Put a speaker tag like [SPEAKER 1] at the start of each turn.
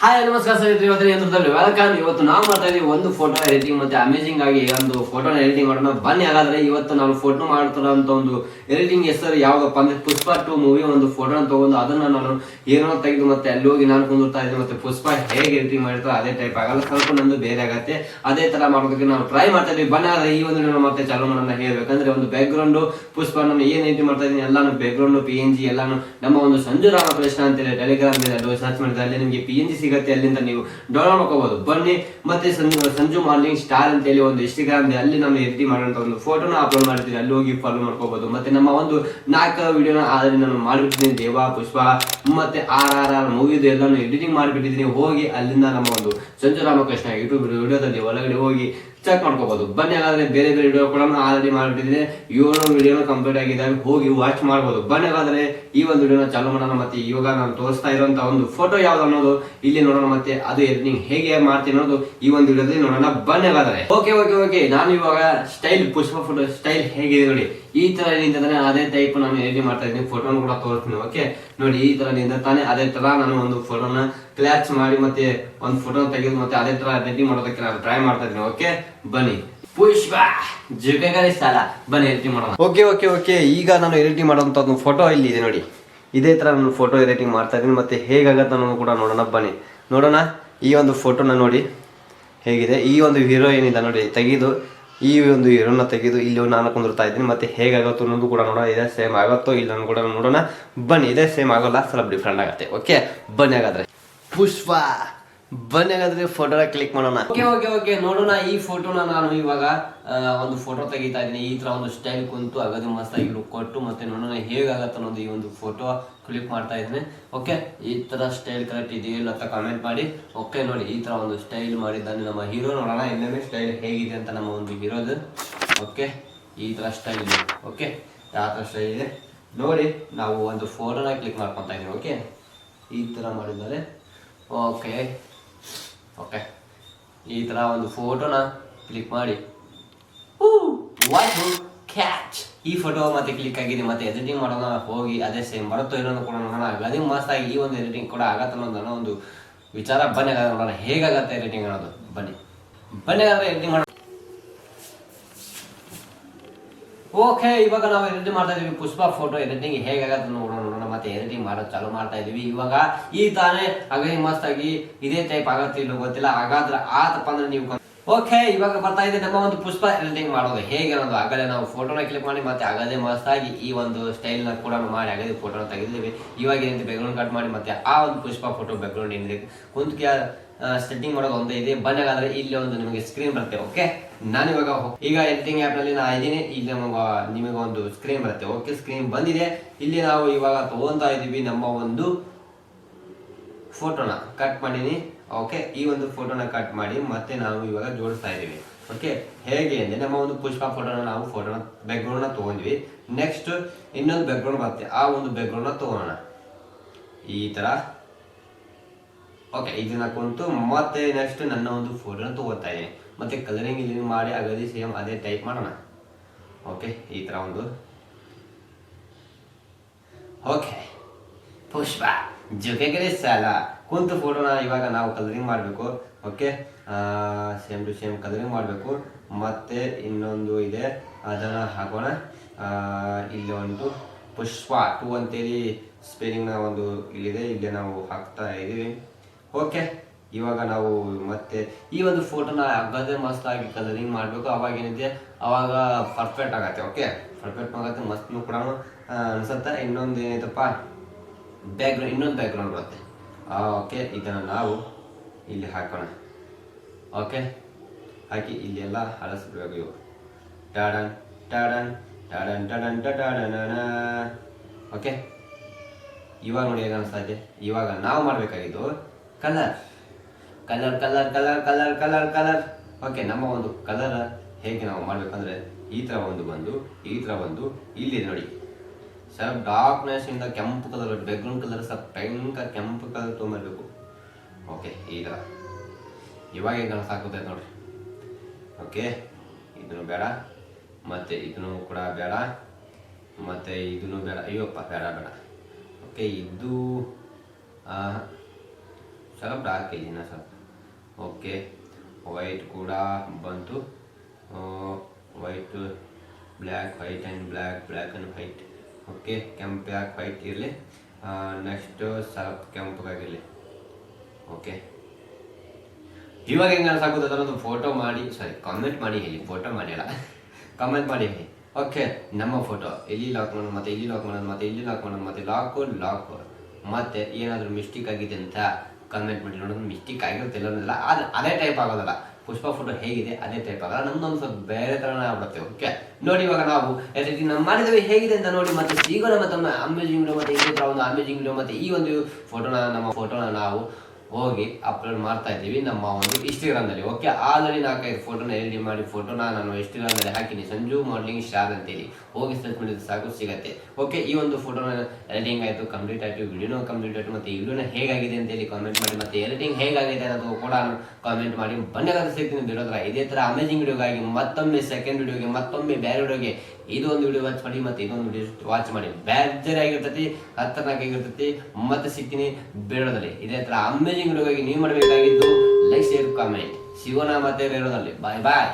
[SPEAKER 1] Hi ನಮಸ್ಕಾರ ಸ್ನೇಹಿತರೆ. ಇವತ್ತಿನ ಯಂತ್ರದಲ್ಲಿ ವೆಲ್ಕಮ್ ಇವತ್ತು ನಾವು ಮಾಡ್ತಾ ಇದೀವಿ ಒಂದು ಫೋಟೋ ಎಡಿಟಿಂಗ್ ಮತ್ತೆ ಅಮೇಜಿಂಗ್ ಆಗಿ ಒಂದು ಫೋಟೋ ಎಡಿಟಿಂಗ್ ಮಾಡೋಣ. ಬನ್ನಿ, ಹಾಗಾದ್ರೆ ಇವತ್ತು ನಾವು ಫೋಟೋ ಮಾಡ್ತಾರಂತ ಒಂದು ಎಡಿಟಿಂಗ್ ಹೆಸರು ಯಾವಾಗಪ್ಪ ಅಂದ್ರೆ ಪುಷ್ಪ ಟು ಮೂವಿ ಒಂದು ಫೋಟೋನ ತಗೊಂಡು ಅದನ್ನ ನಾನು ಏನೋ ತೆಗೆದು ಮತ್ತೆ ಅಲ್ಲಿ ಹೋಗಿ ನಾನು ಕುಂದಿರ್ತಾ ಇದ್ದೀನಿ. ಮತ್ತೆ ಪುಷ್ಪ ಹೇಗೆ ಎಡಿಟಿಂಗ್ ಮಾಡಿರ್ತಾರೆ ಅದೇ ಟೈಪ್ ಆಗಲ್ಲ. ಸ್ವಲ್ಪ ನಂದು ಬೇರೆ ಆಗತ್ತೆ. ಅದೇ ತರ ಮಾಡೋದಕ್ಕೆ ನಾವು ಟ್ರೈ ಮಾಡ್ತಾ ಇದೀವಿ ಬನ್ನಿ ಆದ್ರೆ ಈ ಒಂದು ನಾನು ಮತ್ತೆ ಚಾಲೂ ಮಾಡೋಣ ಹೇಳ್ಬೇಕಂದ್ರೆ ಒಂದು ಬ್ಯಾಕ್ ಗ್ರೌಂಡ್ ಪುಷ್ಪ ನಾನು ಏನ್ ಎಡಿಟಿಂಗ್ ಮಾಡ್ತಾ ಇದ್ದೀನಿ ಎಲ್ಲಾನು background P N G ಎಲ್ಲಾನು ನಮ್ಮ ಒಂದು ಸಂಜು ರಾಮಕೃಷ್ಣ ಅಂತೇಳಿ ಟೆಲಿಗ್ರಾಮ್ ಸರ್ಚ್ ಮಾಡಿದ್ರೆ ಅಲ್ಲಿ ನಿಮಗೆ ಪಿ ಎನ್ ಜಿ ಸಿಗುತ್ತೆ ಅಲ್ಲಿಂದ ನೀವು ಡೌನ್ಲೋಡ್ ಮಾಡ್ಕೋಬಹುದು ಬನ್ನಿ, ಮತ್ತೆ ಸಂಜು ಮಾರ್ನಿಂಗ್ ಸ್ಟಾರ್ ಅಂತ ಹೇಳಿ ಒಂದು ಇನ್ಸ್ಟಾಗ್ರಾಮ್ ಅಲ್ಲಿ ನಾನು ಎಡಿಟ್ ಮಾಡೋಂಥ ಒಂದು ಫೋಟೋನ ಅಪ್ಲೋಡ್ ಮಾಡ್ತೀನಿ. ಅಲ್ಲಿ ಹೋಗಿ ಫಾಲೋ ಮಾಡ್ಕೋಬಹುದು ಮತ್ತೆ ನಮ್ಮ ಒಂದು ನಾಲ್ಕು ವಿಡಿಯೋನ ಆದ್ರೆ ನಾನು ಮಾಡಿಬಿಟ್ಟಿದ್ದೀನಿ. ದೇವ, ಪುಷ್ಪ, ಮತ್ತೆ ಆರ್ ಆರ್ ಆರ್ ಮೂವಿದು ಎಲ್ಲಾನು ಎಡಿಟಿಂಗ್ ಮಾಡಿಬಿಟ್ಟಿದ್ದೀನಿ. ಹೋಗಿ ಅಲ್ಲಿಂದ ನಮ್ಮ ಒಂದು ಸಂಜು ರಾಮಕೃಷ್ಣ ಯೂಟ್ಯೂಬ್ ವಿಡಿಯೋದಲ್ಲಿ ಒಳಗಡೆ ಹೋಗಿ ಚೆಕ್ ಮಾಡ್ಕೋಬಹುದು ಬನ್ನಿ, ಹಾಗಾದ್ರೆ ಬೇರೆ ಬೇರೆ ವಿಡಿಯೋ ಕೂಡ ಆಲ್ರೆಡಿ ಮಾಡಿಬಿಟ್ಟಿದ್ದೀನಿ ಏಳು ವಿಡಿಯೋನ ಕಂಪ್ಲೀಟ್ ಆಗಿದ್ದಾವೆ, ಹೋಗಿ ವಾಚ್ ಮಾಡ್ಬೋದು. ಬನ್ನಿ, ಹಾಗಾದ್ರೆ ಈ ಒಂದು ವಿಡಿಯೋನ ಚಾಲೂ ಮಾಡೋಣ. ಮತ್ತೆ ಇವಾಗ ನಾನು ತೋರಿಸ್ತಾ ಇರುವಂತ ಒಂದು ಫೋಟೋ ಯಾವ್ದು ಅನ್ನೋದು ಇಲ್ಲಿ ನೋಡೋಣ. ಮತ್ತೆ ಅದು ಎಡಿಟಿಂಗ್ ಹೇಗೆ ಮಾಡ್ತೀನಿ ಅನ್ನೋದು ಈ ಒಂದು ವಿಡಿಯೋದಲ್ಲಿ ನೋಡೋಣ. ಬನ್ನಿ, ಹಾಗಾದ್ರೆ. ಓಕೆ ಓಕೆ ಓಕೆ ನಾನು ಇವಾಗ ಸ್ಟೈಲ್ ಪುಷ್ಪ ಫೋಟೋ ಸ್ಟೈಲ್ ಹೇಗಿದೆ ನೋಡಿ. ಈ ತರ ನಿಂತಂದ್ರೆ ಅದೇ ಟೈಪ್ ನಾನು ಎಡಿಟ್ ಮಾಡ್ತಾ ಇದ್ದೀನಿ ಫೋಟೋನ ಕೂಡ ತೋರಿಸ್ತೀನಿ. ಓಕೆ ನೋಡಿ, ಈ ತರ ತಾನೇ ಅದೇ ತರ ನಾನು ಒಂದು ಫೋಟೋನ ಕ್ಲಾಚ್ ಮಾಡಿ ಮತ್ತೆ ಒಂದು ಫೋಟೋ ತೆಗೆದು ಮತ್ತೆ ಅದೇ ತರ ರೆಡಿ ಮಾಡೋದಕ್ಕೆ ನಾನು ಟ್ರೈ ಮಾಡ್ತಾ ಇದ್ದೀನಿ. ಓಕೆ ಬನ್ನಿ. ಪುಷ್ಪ! ಜುಕೆಗರಿ ಸಾಲ. ಬನ್ನಿ ಎಡಿಟಿಂಗ್ ಮಾಡೋಣ. ಓಕೆ ಓಕೆ ಓಕೆ ಈಗ ನಾನು ಎಡಿಟಿಂಗ್ ಮಾಡೋಂಥ ಒಂದು ಫೋಟೋ ಇಲ್ಲಿ ಇದೆ ನೋಡಿ. ಇದೇ ತರ ನಾನು ಫೋಟೋ ಎಡಿಟಿಂಗ್ ಮಾಡ್ತಾ ಇದ್ದೀನಿ. ಮತ್ತೆ ಹೇಗಾಗತ್ತೆ ಅನ್ನೋದು ಕೂಡ ನೋಡೋಣ. ಬನ್ನಿ. ನೋಡೋಣ. ಈ ಒಂದು ಫೋಟೋನ ನೋಡಿ. ಹೇಗಿದೆ? ಈ ಒಂದು ಹೀರೋ ಏನಿದೆ ನೋಡಿ. ತೆಗೆದು ಈ ಒಂದು ಹೀರೋನ ತೆಗೆದು ಇಲ್ಲಿ ನಾನು ಕುಂದಿರ್ತಾ ಇದ್ದೀನಿ. ಮತ್ತೆ ಹೇಗಾಗುತ್ತೋ ಅನ್ನೋದು ಕೂಡ ನೋಡೋಣ. ಇದೇ ಸೇಮ್ ಆಗುತ್ತೋ ಇಲ್ಲ ಕೂಡ ನೋಡೋಣ. ಬನ್ನಿ, ಇದೇ ಸೇಮ್ ಆಗೋಲ್ಲ. ಸ್ವಲ್ಪ ಡಿಫ್ರೆಂಟ್ ಆಗುತ್ತೆ. ಓಕೆ ಬನ್ನಿ ಹಾಗಾದ್ರೆ. ಪುಷ್ಪ. ಬನ್ನಿ ಹಾಗಾದ್ರೆ ಫೋಟೋನ ಕ್ಲಿಕ್ ಮಾಡೋಣ. ಓಕೆ ಓಕೆ ಓಕೆ ನೋಡೋಣ ಈ ಫೋಟೋನ ನಾನು ಇವಾಗ ಒಂದು ಫೋಟೋ ತೆಗಿತಾ ಇದ್ದೀನಿ. ಈ ತರ ಒಂದು ಸ್ಟೈಲ್ ಕುಂತು ಹಾಗಾದ್ರೆ ಮಸ್ತಾಗಿ ಲುಕ್ ಕೊಟ್ಟು ಮತ್ತೆ ನೋಡೋಣ ಹೇಗಾಗತ್ತೆ ಅನ್ನೋದು ಈ ಒಂದು ಫೋಟೋ ಕ್ಲಿಕ್ ಮಾಡ್ತಾ ಇದ್ದೀನಿ. ಓಕೆ ಈ ತರ ಸ್ಟೈಲ್ ಕರೆಕ್ಟ್ ಇದೆಯೋ ಅಂತ ಕಮೆಂಟ್ ಮಾಡಿ. ಓಕೆ ನೋಡಿ, ಈ ತರ ಒಂದು ಸ್ಟೈಲ್ ಮಾಡಿದ್ದಾನೆ ನಮ್ಮ ಹೀರೋ ನೋಡೋಣ. ಇನ್ನೊಮ್ಮೆ ಸ್ಟೈಲ್ ಹೇಗಿದೆ ಅಂತ ನಮ್ಮ ಒಂದು ಹೀರೋದು ಓಕೆ ಈ ತರ ಸ್ಟೈಲ್ ಇದೆ. ಓಕೆ ಯಾವ ತರ ಸ್ಟೈಲ್ ಇದೆ. ನೋಡಿ, ನಾವು ಒಂದು ಫೋಟೋನ ಕ್ಲಿಕ್ ಮಾಡ್ಕೊತಾ ಇದೀವಿ ಓಕೆ ಈ ತರ ಮಾಡಿದ್ದಾರೆ. ಓಕೆ ಓಕೆ ಈ ತರ ಒಂದು ಫೋಟೋನ ಕ್ಲಿಕ್ ಮಾಡಿ. ಕ್ಯಾಚ್ ಈ ಫೋಟೋ ಮತ್ತೆ ಕ್ಲಿಕ್ ಆಗಿದೆ, ಮತ್ತೆ ಎಡಿಟಿಂಗ್ ಮಾಡೋಣ, ಹೋಗಿ ಅದೇ ಸೇಮ್ ಬರುತ್ತೋ ಏನೋ ಕೂಡ ನೋಡೋಣ. ಅದೇ ಮಸ್ತ್ ಆಗಿ ಈ ಒಂದು ಎಡಿಟಿಂಗ್ ಕೂಡ ಆಗತ್ತೆ ಅನ್ನೋದು ಅನ್ನೋ ಒಂದು ವಿಚಾರ ಬನ್ನಿ ನೋಡೋಣ. ಹೇಗಾಗತ್ತೆ ಎಡಿಟಿಂಗ್ ಅನ್ನೋದು? ಬನ್ನಿ. ಬನ್ನಿ ಎಡಿಟಿಂಗ್ ಮಾಡೋಣ. ಓಕೆ, ಇವಾಗ ನಾವು ಎಡಿಟಿಂಗ್ ಮಾಡ್ತಾ ಇದೀವಿ. ಪುಷ್ಪ ಫೋಟೋ ಎಡಿಟಿಂಗ್ ಹೇಗಾಗತ್ತೆ ನೋಡೋಣ ನೋಡೋಣ. ಮತ್ತೆ ಎಡಿಟಿಂಗ್ ಮಾಡೋದು ಚಾಲೂ ಮಾಡ್ತಾ ಇದೀವಿ. ಇವಾಗ ಈ ತಾನೇ ಅಗದಿ ಮಸ್ತ್ ಆಗಿ ಇದೇ ಟೈಪ್ ಆಗತ್ತೆ ಇಲ್ಲೋ ಗೊತ್ತಿಲ್ಲ. ಹಾಗಾದ್ರೆ ಆತಪ್ಪ ಅಂದ್ರೆ ನೀವು ಓಕೆ ಇವಾಗ ಬರ್ತಾ ಇದೆ ನಮ್ಮ ಒಂದು ಪುಷ್ಪ ಎಡಿಟಿಂಗ್ ಮಾಡೋದು. ಹೇಗೆ ಅನ್ನೋದು ಆಗಲೇ ನಾವು ಫೋಟೋನ ಕ್ಲಿಕ್ ಮಾಡಿ ಮತ್ತೆ ಆಗದೇ ಮಸ್ತಾಗಿ ಈ ಒಂದು ಸ್ಟೈಲ್ನ ಕೂಡ ಮಾಡಿ ಆಗಲೇ ಫೋಟೋನ ತೆಗೆದಿದ್ದೀವಿ. ಇವಾಗ ಏನಿದೆ ಬ್ಯಾಕ್ಗ್ರೌಂಡ್ ಕಟ್ ಮಾಡಿ ಮತ್ತೆ ಆ ಒಂದು ಪುಷ್ಪ ಫೋಟೋ ಬ್ಯಾಕ್ಗ್ರೌಂಡ್ ಏನಿದೆ? ಕುಂತ್ಕೆ ಸೆಟ್ಟಿಂಗ್ ಮಾಡೋದು ಒಂದೇ ಇದೆ. ಬಂದಾಗಾದ್ರೆ ಇಲ್ಲಿ ಒಂದು ನಿಮಗೆ ಸ್ಕ್ರೀನ್ ಬರುತ್ತೆ ಓಕೆ ನಾನು ಇವಾಗ ಈಗ ಎಡಿಟಿಂಗ್ ಆ್ಯಪ್ನಲ್ಲಿ ನಾ ಇದ್ದೀನಿ. ಇಲ್ಲಿ ನಮಗೆ ನಿಮಗೆ ಒಂದು ಸ್ಕ್ರೀನ್ ಬರುತ್ತೆ ಓಕೆ ಸ್ಕ್ರೀನ್ ಬಂದಿದೆ. ಇಲ್ಲಿ ನಾವು ಇವಾಗ ತಗೊಂತಾ ಇದೀವಿ ನಮ್ಮ ಒಂದು ಫೋಟೋನ ಕಟ್ ಮಾಡೀನಿ. ಓಕೆ ಈ ಒಂದು ಫೋಟೋನ ಕಟ್ ಮಾಡಿ ಮತ್ತೆ ನಾವು ಇವಾಗ ಜೋಡಿಸ್ತಾ ಇದ್ದೀವಿ. ಓಕೆ ಹೇಗೆ ಅಂದರೆ ನಮ್ಮ ಒಂದು ಪುಷ್ಪ ಫೋಟೋನ ನಾವು ಫೋಟೋನ ಬ್ಯಾಕ್ಗ್ರೌಂಡ್ನ ತಗೊಂಡ್ವಿ. ನೆಕ್ಸ್ಟ್ ಇನ್ನೊಂದು ಬ್ಯಾಕ್ಗ್ರೌಂಡ್ ಬರುತ್ತೆ. ಆ ಒಂದು ಬ್ಯಾಕ್ಗ್ರೌಂಡ್ನ ತಗೋಣ ಈ ತರ. ಓಕೆ ಇದನ್ನ ಕುಂತು ಮತ್ತೆ ನೆಕ್ಸ್ಟ್ ನನ್ನ ಒಂದು ಫೋಟೋನ ತಗೋತಾ ಇದೀನಿ ಮತ್ತೆ ಕಲರಿಂಗ್ ಇಲ್ಲಿ ಮಾಡಿ ಅಗದಿ ಸೇಮ್ ಅದೇ ಟೈಪ್ ಮಾಡೋಣ. ಓಕೆ ಈ ತರ ಒಂದು. ಓಕೆ ಪುಷ್ಪ ಜೊತೆಗೆ ಸಾಲ. ಕುಂತು ಫೋಟೋನ ಇವಾಗ ನಾವು ಕಲರಿಂಗ್ ಮಾಡಬೇಕು. Okay same to same colouring ಮಾಡಬೇಕು. ಮತ್ತೆ ಇನ್ನೊಂದು ಇದೆ. ಅದನ್ನು ಹಾಕೋಣ. ಇಲ್ಲಿ ಒಂದು ಪುಷ್ಪ ಟು ಅಂತೇಳಿ ಸ್ಪೆಲ್ಲಿಂಗ್ನ ಒಂದು ಇಲ್ಲಿದೆ. ಇಲ್ಲಿ ನಾವು ಹಾಕ್ತಾ ಇದ್ದೀವಿ. ಓಕೆ ಇವಾಗ ನಾವು ಮತ್ತೆ ಈ ಒಂದು ಫೋಟೋನ ಹಗ್ಗದೇ ಮಸ್ತಾಗಿ ಕಲರಿಂಗ್ ಮಾಡಬೇಕು. ಅವಾಗ ಏನಿದೆ? ಅವಾಗ ಪರ್ಫೆಕ್ಟ್ ಆಗುತ್ತೆ. ಓಕೆ ಪರ್ಫೆಕ್ಟ್ ಆಗುತ್ತೆ. ಮಸ್ತ್ ಕೂಡ ಅನ್ಸುತ್ತೆ. ಇನ್ನೊಂದು ಏನೈತಪ್ಪ ಬ್ಯಾಕ್ಗ್ರೌಂಡ್ ಇನ್ನೊಂದು ಬ್ಯಾಕ್ಗ್ರೌಂಡ್ ಬರುತ್ತೆ. ಓಕೆ ಇದನ್ನು ನಾವು ಇಲ್ಲಿ ಹಾಕೋಣ ಓಕೆ ಹಾಕಿ ಇಲ್ಲಿ ಎಲ್ಲ ಹಳಸ್ಬಿಡ್ಬೇಕು ಇವು ಟಾಡನ್ ಟಾಡನ್ ಟಾಡನ್ ಟಡನ್ ಟಡನ ಓಕೆ ಇವಾಗ ನೋಡಿ ಹೇಗೆ ಅನಿಸ್ತಾ ಇವಾಗ ನಾವು ಮಾಡಬೇಕಾಗಿದ್ದು colour colour colour colour colour colour colour okay ನಮ್ಮ ಒಂದು ಕಲರ್ ಹೇಗೆ ನಾವು ಮಾಡಬೇಕಂದ್ರೆ ಈ ಥರ ಒಂದು ಬಂದು ಈ ಥರ ಒಂದು ಇಲ್ಲಿ ನೋಡಿ ಸ್ವಲ್ಪ ಡಾರ್ಕ್ನೆಸ್ ಇಂದ ಕೆಂಪು ಕಲರ್ ಬ್ಯಾಕ್ಗ್ರೌಂಡ್ ಕಲರ್ ಸ್ವಲ್ಪ ಭಯಂಕರ ಕೆಂಪು ಕಲರ್ ತೊಗೊಂಬರ್ಬೇಕು. ಓಕೆ ಈ ಥರ ಇವಾಗ ಈಗ ಸಾಕುತ್ತೆ ನೋಡ್ರಿ. ಓಕೆ ಇದನ್ನು ಬೇಡ, ಮತ್ತು ಇದನ್ನು ಕೂಡ ಬೇಡ, ಮತ್ತು ಇದನ್ನು ಬೇಡ, ಅಯ್ಯೋಪ್ಪ, ಬೇಡ ಬೇಡ. ಓಕೆ ಇದು ಸ್ವಲ್ಪ ಡಾರ್ಕ್ ಇದೀನ ಸ್ವಲ್ಪ. ಓಕೆ ವೈಟ್ ಕೂಡ ಬಂತು. White black white and black black and white okay, ಕೆಂಪು ಯಾಕೆ ವೈಟ್ ಇರಲಿ? ನೆಕ್ಸ್ಟು ಸ್ವಲ್ಪ ಕೆಂಪಗಾಗಿರಲಿ ಓಕೆ. ಇವಾಗ ಹೆಂಗೆ ಅನ್ಸಾಕುತ್ತೆ ಅದರ ಫೋಟೋ ಮಾಡಿ ಸಾರಿ ಕಾಮೆಂಟ್ ಮಾಡಿ ಹೇಳಿ ಫೋಟೋ ಮಾಡಿಲ್ಲ ಕಾಮೆಂಟ್ ಮಾಡಿ ಹೇಳಿ. ಓಕೆ, ನಮ್ಮ ಫೋಟೋ ಇಲ್ಲಿ ಲಾಕ್ ಮಾಡೋದು, ಮತ್ತೆ ಇಲ್ಲಿ ಲಾಕ್ ಮಾಡೋದು, ಮತ್ತೆ ಇಲ್ಲಿ ಲಾಕ್ ಮಾಡೋದು, ಮತ್ತೆ ಲಾಕು ಲಾಕ್ ಮತ್ತೆ ಏನಾದರೂ ಮಿಸ್ಟೇಕ್ ಆಗಿದೆ ಅಂತ ಕಮೆಂಟ್ ಮಾಡಿ. ನೋಡೋದು ಮಿಸ್ಟೇಕ್ ಆಗಿರುತ್ತೆ ಇಲ್ಲ ಅದು ಅದೇ ಟೈಪ್ ಆಗೋದಲ್ಲ. ಪುಷ್ಪ ಫೋಟೋ ಹೇಗಿದೆ, ಅದೇ ಟೈಪ್ ಆಗಲ್ಲ ನಮ್ದೊಂದು ಸ್ವಲ್ಪ ಬೇರೆ ಥರನೇ ಆಗ್ಬಿಡುತ್ತೆ ಓಕೆ ನೋಡಿ ಇವಾಗ ನಾವು ರೀತಿ ನಮ್ಮ ಮಾಡಿದ್ವಿ ಹೇಗಿದೆ ಅಂತ ನೋಡಿ ಮತ್ತೆ ಸಿಗೋಣ ಮತ್ತೆ ಅಮೇಜಿಂಗ್ ವಿಡಿಯೋ ಮತ್ತೆ ಈ ಒಂದು ವಿಡಿಯೋ ಮತ್ತೆ ಈ ಒಂದು ಫೋಟೋನ ನಮ್ಮ ಫೋಟೋನ ನಾವು ಹೋಗಿ ಅಪ್ಲೋಡ್ ಮಾಡ್ತಾ ಇದ್ದೀವಿ ನಮ್ಮ ಒಂದು ಇನ್ಸ್ಟಾಗ್ರಾಮ್ನಲ್ಲಿ ಓಕೆ ಆಲ್ರೆಡಿ ನಾಲ್ಕೈದು ಫೋಟೋನ ಎಡಿಟ್ ಮಾಡಿ ಫೋಟೋನ ನಾನು ಇನ್ಸ್ಟಾಗ್ರಾಮ್ನಲ್ಲಿ ಹಾಕಿನಿ. ಸಂಜು ಮಾಡಲಿಂಗ್ ಸ್ಟಾರ್ ಅಂತೇಳಿ. ಹೋಗಿ ಸರ್ಚ್ ಮಾಡಿದ್ರೆ ಸಾಕು, ಸಿಗತ್ತೆ. ಓಕೆ ಈ ಒಂದು ಫೋಟೋನ ಎಡಿಟಿಂಗ್ ಆಯಿತು ಕಂಪ್ಲೀಟ್ ಆಯಿತು ವಿಡಿಯೋನೂ ಕಂಪ್ಲೀಟ್ ಆಯಿತು, ಮತ್ತು ವಿಡಿಯೋನ ಹೇಗಾಗಿದೆ ಅಂತೇಳಿ ಕಾಮೆಂಟ್ ಮಾಡಿ, ಮತ್ತು ಎಡಿಟಿಂಗ್ ಹೇಗಾಗಿದೆ ಅನ್ನೋದು ಕೂಡ ಕಾಮೆಂಟ್ ಮಾಡಿ ಬಂದಾಗ ಸಿಗ್ತೀನಿ ಬಿಡೋದ್ರ ಇದೇ ಥರ ಅಮೇಜಿಂಗ್ ವಿಡಿಯೋಗಾಗಿ ಮತ್ತೊಮ್ಮೆ ಸೆಕೆಂಡ್ ವಿಡಿಯೋಗೆ ಮತ್ತೊಮ್ಮೆ ಬೇರೆ ವಿಡಿಯೋಗೆ ಇದು ಒಂದು ವಿಡಿಯೋ ವಾಚ್ ಮಾಡಿ ಮತ್ತೆ ಇದೊಂದು ವಿಡಿಯೋ ವಾಚ್ ಮಾಡಿ. ಬೇಜಾರಿ ಆಗಿರ್ತೈತಿ ಮತ್ತೆ ಸಿಗ್ತೀನಿ ಬೇಡದಲ್ಲಿ. ಇದೇ ತರ ಅಮೇಜಿಂಗ್ ಆಗಿ ನೀವು ಮಾಡಬೇಕಾಗಿದ್ದು ಲೈಕ್ ಶೇರ್ ಕಾಮೆಂಟ್ ಶಿವನ ಮತ್ತೆ ಬೇಡದಲ್ಲಿ ಬಾಯ್ ಬಾಯ್